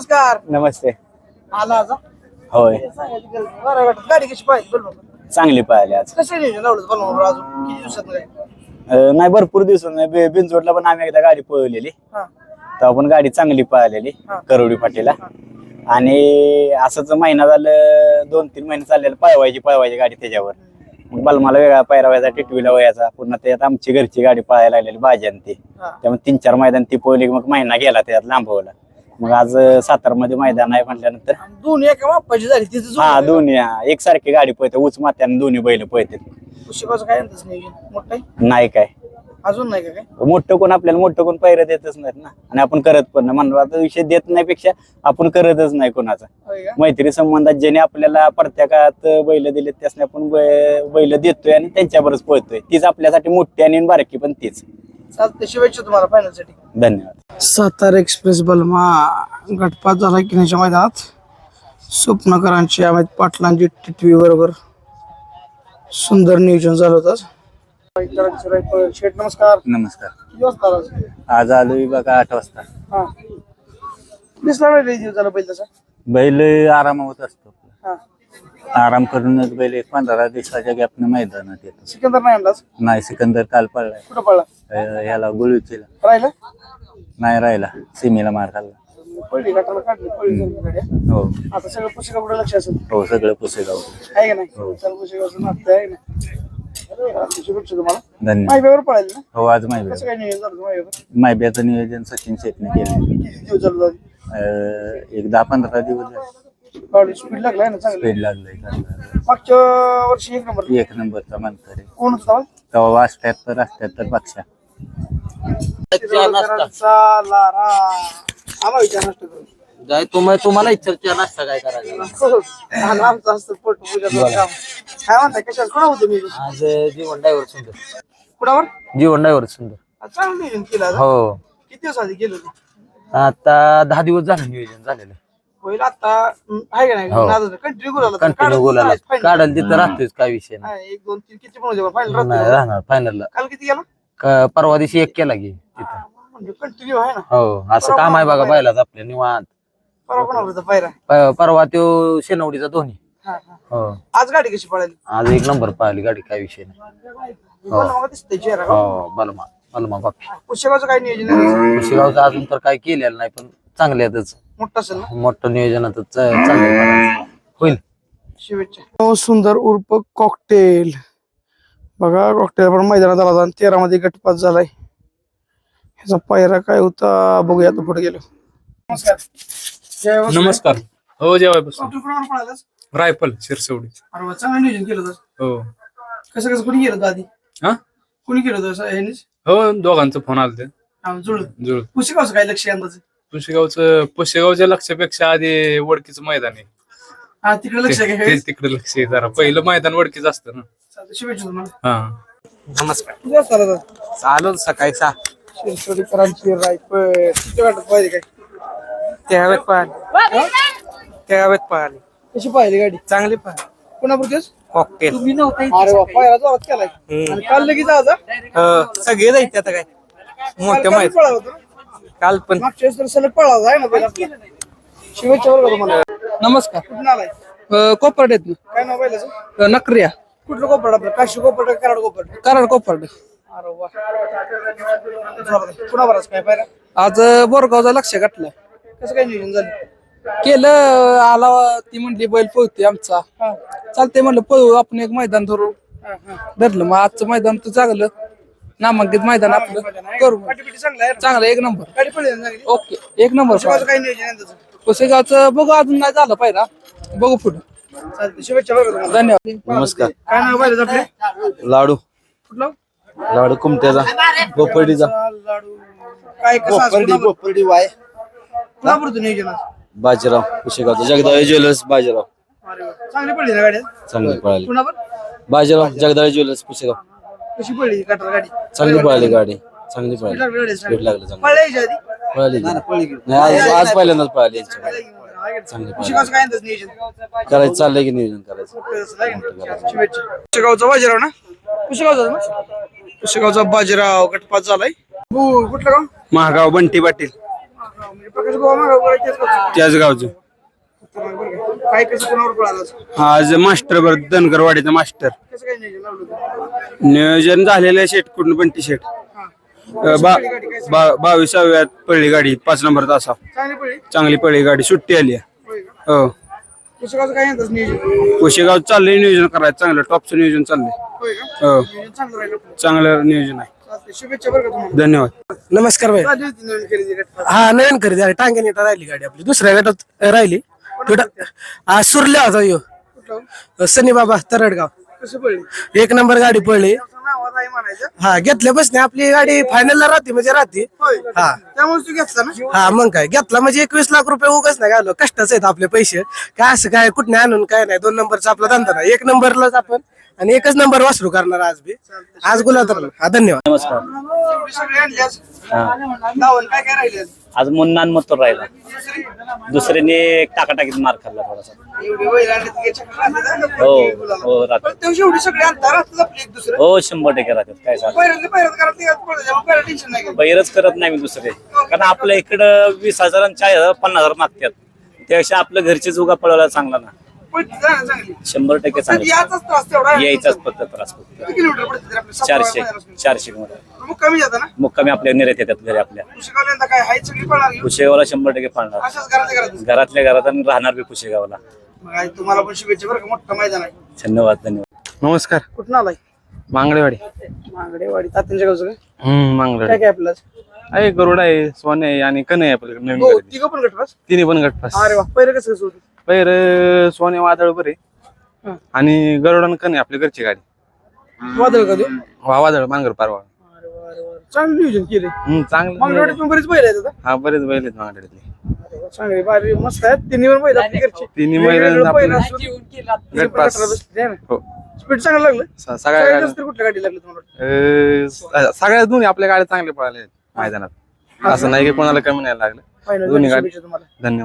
नमस्कार. नमस्ते. आला आज हा? होय. बरं वाटत गाडी कशी पाहिजे चांगली पाहिली आज. कसं नियोजन लावलं बनवलं अजून? किती दिवसात काय अं, नाही भरपूर दिवस बिनजोडला पण आम्ही एकदा गाडी पळवलेली. हा. तेव्हा पण गाडी चांगली पळालेली हा. करोडी फाटीला आणि असंच महिना झालं दोन तीन महिने चाललेलं पळवायची पळवायची गाडी त्याच्यावर. मग बलमाला वेगळा पायरा व्हायचा टिटवीला व्हायचा पुन्हा त्यात आमची घरची गाडी पळायला लागलेली भाजी आणि ती. हा. त्यामुळे तीन चार मैदान ती पळली मग महिना गेला त्यात लांबवला. मग आज सातारा मध्ये मैदान आहे म्हटल्यानंतर. दोन्ही एका मापाची झाली तिथं हा दोन्ही हा, एकसारखी गाडी पळते उच मात्याने दोन्ही बैल पळते. काय मोठं आहे? नाही काय. अजून नाही का काय? मोठं कोण आपल्याला मोठं कोण पैर देतच नाहीत ना. आणि आपण करत पण नाही. म्हणलं आता विषय देत नाही पेक्षा आपण करतच नाही कोणाचा. होय का? मैत्री संबंधात ज्याने आपल्याला प्रत्येकात बैल दिले त्यासने आपण बै- बैल देतोय आणि त्यांच्यावरच पळतोय. तीच आपल्यासाठी मोठी आणि बारकी पण तीच. शुभेच्छा तुम्हाला फायनलसाठी. धन्यवाद. सातारा एक्सप्रेस बलमा गटपात झाला किनाच्या मैदानात? स्वप्नकरांची अमित पाटलांची टिटवी बरोबर सुंदर नियोजन झालं होतं. शेठ नमस्कार. नमस्कार. किती वाजता आला आज? आज आलोय बघा आठ वाजता. हा. दिसला नाही झाला तसा? बैल आरामावत असतो. हा. आराम करूनच बैल एक पंधरा दिवसाच्या गॅपनं मैदानात येतो. सिकंदर नाही आणलाच नाही सिकंदर काल पडलाय कुठं पडला अं, ह्याला गुळूचीला. राहिला? नाही राहिला. सिमीला मार खाल्ला. काढली गाड्या हो. आता सगळं पुस्तका कुठं लक्ष असेल. हो सगळं पुसेगाव. आहे का नाही? चल पुस्तकाचं नातं आहे ना. चालतंय, शुभेच्छा तुम्हाला. धन्यवाद. माहितीवर पळायला ना? हो आज कसं काय नियोजन झालं माहितीवर मायब्याचं नियोजन सचिन शेटने केलं. किती दिवस झालं झाली अं, एक दहा पंधरा दिवस गाडी स्पीड लागलाय ना चांगलं? स्पीड लागलंय. मागच्या वर्षी एक नंबर. एक नंबरचा म्हणतो रे कोण होता तेव्हा अठ्याहत्तर अठ्याहत्तर पक्षा शेतकऱ्यांचा लारा. आम्हाला विचार नष्ट करू. जाय तुम्हाला तुम्हाला इच्छा नाश्ता काय करायचा? आणि आमचं असतं पोट पूजाचं काम. काय म्हणताय कशाला कोणा होतं मी आज जीवन ड्रायव्हर सुंदर. कुणावर? जीवन ड्रायव्हर सुंदर. आज चांगलं नियोजन केलं आज. हो? किती दिवस आधी ते? आता दहा दिवस झालं नियोजन झालेलं. होईल आता हं, आहे का नाही? हो. कंटिन्यू काढाल तिथं राहतोच काय विषय नाही. एक दोन तीन किती पण फायनल नाही राहणार फायनलला काल किती गेला? परवा दिवशी एक केला की तिथं. म्हणजे कंटिन्यू आहे ना. हो असं काम आहे बघा बैलाच आपल्या निवांत. परवा कोणावर होता पायरा प- परवा तो शेनवडीचा धोनी. हा, हा. हो. आज गाडी कशी पळाली? आज एक नंबर पाहिली गाडी काय विषय नाही. मला मग दिसतंय चेहरा हो. बलमा बलमा बापी पुस्तकाचं काय नियोजन आहे? कुशेगावचं अजून तर काय केलेलं नाही पण चांगल्यातच मोठं असेल ना? मोठं नियोजनातच चांगलं होईल. शुभेच्छा. सुंदर उर्फ कॉकटेल बघा पण मैदानात आला आणि तेरा मध्ये गटपात झालाय. ह्याचा पायरा काय होता बघूया आता पुढे गेलो. नमस्कार. नमस्कार. हो जेवाय बसून डॉक्टर कोणावर पळालास? रायफल शिरसवडी. अरे वा, चांगलं नियोजन केलं होतं. हो. कसं कसं कोणी केलं होतं आधी? हा? कोणी केलं होतं हो दोघांचं फोन आलं ते हा, जुळलं. जुळ पुस्तकाचं काय लक्ष अंदाज? पुशेगावचं पुशेगावच्या लक्षापेक्षा आधी वडकीचं मैदान आहे. हा तिकडे लक्ष? ते- तिकडे लक्ष आहे जरा. पहिलं मैदान वडकीच असतं ना. चालतंय, शुभेच्छा तुम्हाला. हा. नमस्कार. आला होता? चालू सकाळी सहा शिरसोडीकरांची रायफल. किती वाटत पाहिजे काय? त्यावेळेत पाहिली कशी पाहिली गाडी? चांगली पाहिली कोणापुरतेच? कॉकटेल. अरे वा पायरा जोरात केलाय. आणि काल लगेच आज हा? सगळे जायचे आता काय. काल मोठ्या काल माहिती पळाला होता ना? काल पण. मागच्या वेळेस तर सलग पळाला आहे ना? बैल आपला. शुभेच्छा बरं का तुम्हाला. नमस्कार. कुठून आलाय? कोपर्ड आहेत काय नाव नकरिया. कुठलं कोपर्ड आपलं? काशी कोपर्ड कराड कोपर्ड? कराड कोपर्ड. अरे वा. जोरात. कुणावरच काय आज बोरगावचा लक्ष गाठलाय कसं काय नियोजन झालं? केलं आला ती म्हणली बैल पळतोय आमचा. चालते म्हणलं पळू आपण एक मैदान धरू. धरलं मग आजचं मैदान तर चांगलं. नामांकित मैदान आपलं. करू. चांगला आहे ना? चांगलं एक नंबर. गाडी पडली ना? चांगली ओके एक नंबर काय नियोजन आहे त्याचं? पुसेगावचं बघू अजून नाही झालं पाहिजे बघू पुढे. चालतंय शुभेच्छा बरं का तुम्हाला धन्यवाद. नमस्कार. काय नाव बैलाचं आपल्या लाडू. कुठलं? लाडू कुमट्याचा लाडू. काय कसं वाय. नियोजन आज? बाजीराव कुशेगावचा. जगदाळे ज्वेलर्स बाजीराव. अरे वा. चांगली पडली ना गाडी चांगली पळाली. कुणावर बाजीराव जगदाळे ज्वेलर्स कुशेगाव. कशी पडली कटर गाडी चांगली पळाली गाडी. चांगली पळाली. स्पीड लागलं चांगलं. आधी? पळाली की. नाही आज आज पहिल्यांदाच पळाली यांच्याकडे. चांगली पळाली शिकावचं काय म्हणतात नियोजन? करायचं चाललंय की नियोजन करायचं. शुभेच्छा. बाजीराव ना? कुशेगावचा ना? कुशेगावचा बाजीराव गटपात झालाय. कुठलं गाव? महागाव बंटी पाटील. म्हणजे प्रकाश गोवा मागावर तेच गावचं. त्याच गावचं. बरं का? काय कसं कोणावर पळालं आज? मास्टर बर धनगरवाडीचा मास्टर. कसं काय नियोजन लावलं होतं? नियोजन झालेलं आहे शेट कुठून बंटी शेट. बा बा- बावीसाव्यात पळली गाडी पाच नंबर तासा. चांगली पळी? चांगली पळली गाडी सुट्टी आली आहे. होय का? हो. पुस्तकाचं काय म्हणतात नियोजन? कुशेगाव चाललंय नियोजन करायचं चांगलं टॉपचं नियोजन चाललंय. होय का? हो. नियोजन चांगलं राहिलं आपलं. चांगलं नियोजन आहे. चालतंय. शुभेच्छा बरं का तुम्हाला. धन्यवाद. नमस्कार भाई. झाली होती नवीन खरेदी गटपास. हा नवीन खरेदी आहे. टांगे नेटा राहिली गाडी आपली. दुसऱ्या गटात राहिली. हा सुरल्या होता यो. कुठलं? सनी बाबा तरडगाव. कसं पळली एक नंबर गाडी पडली. त्याचं नावात आहे म्हणायचं. हा घेतल्यापासून आपली गाडी फायनलला राहते म्हणजे राहते. होय. हा. त्यामुळे तू घेतला ना? हा मग काय? घेतला म्हणजे एकवीस लाख रुपये उगाच नाही घालो कष्टाच आहेत आपले पैसे. काय असं काय कुठने आणून काय नाही. दोन नंबरचा आपला धंदा नाही. एक नंबरलाच आपण आणि एकच नंबर वासरू करणार आज बी. आज गुलाब हा धन्यवाद. नमस्कार. आज. काय काय राहिले मथुर दुसऱ्याने टाकाटाकीत मार खाल्ला थोडासा. हो. हो राहतात. हो शंभर टक्के राहतात. काय सांग. बैरच करत नाही मी दुसरे. कारण आपल्या इकडं वीस हजार आणि चाळीस हजार पन्नास हजार मागतात. त्यापेक्षा आपलं घरचीच उगा पळवायला चांगला ना. ती शंभर टक्के चांगलं. यायचाच फक्त त्रास फक्त. किलोमीटर चारशे. चारशे मध्ये मग कमी जातं ना? मुक्कामी आपल्या निर्यात येतात घरी आपल्या. पुस्तकाला काय हाय सगळी पळणार घेऊन. कुशेगावला शंभर टक्के पाळणार. अशाच घराच्या घरात घरातल्या घरात आणि राहणार बी कुशेगावला. मग आई तुम्हाला पण शुभेच्छा बरं का मोठं मैदान आहे. धन्यवाद धन्यवाद. नमस्कार. कुठं आलाय? मांगडेवाडी. मांगडेवाडी तात्यांच्या गावचं काय? हम्म मांगडेवाडी. काय काय आपलं? आहे गरुड आहे सोने आहे आणि कने आहे आपल्याकडे नवीन हो. तिघं पण गटपास? तिन्ही पण गटपास. अरे वा पहिलं कसं कसं होतं? पैर सोने वादळ बरे. हं. आणि गरुड आणि कने आपली घरची गाडी. वादळ का वा वादळ मांगर पारवा. चांगलं नियोजन केले. हम्म चांगलं. मांगडेवाडीत पण बरीच बैल आहेत आता. हा बरेच बैल आहेत अरे वा, चांगली. बारी मस्त आहेत. तिन्ही पण बैल आपली घरची. तिन्ही वेगवेगळं बैल बैल आपले- असून तिन्ही पण. गटाला बसले, है ना? हो. स्पीड चांगलं लागलं? स- सगळ्यात सगळ्या गाड्या जास्त कुठल्या गाडी लागली तुम्हाला अं, स- सगळ्या दोन्ही आपल्या गाड्या चांगल्या पळाल्या आहेत. मैदानात. असं नाही की कोणाला कमी नाही लागलं. फायनल दोन्ही गाडी शुभेच्छा तुम्हाला. धन्यवाद.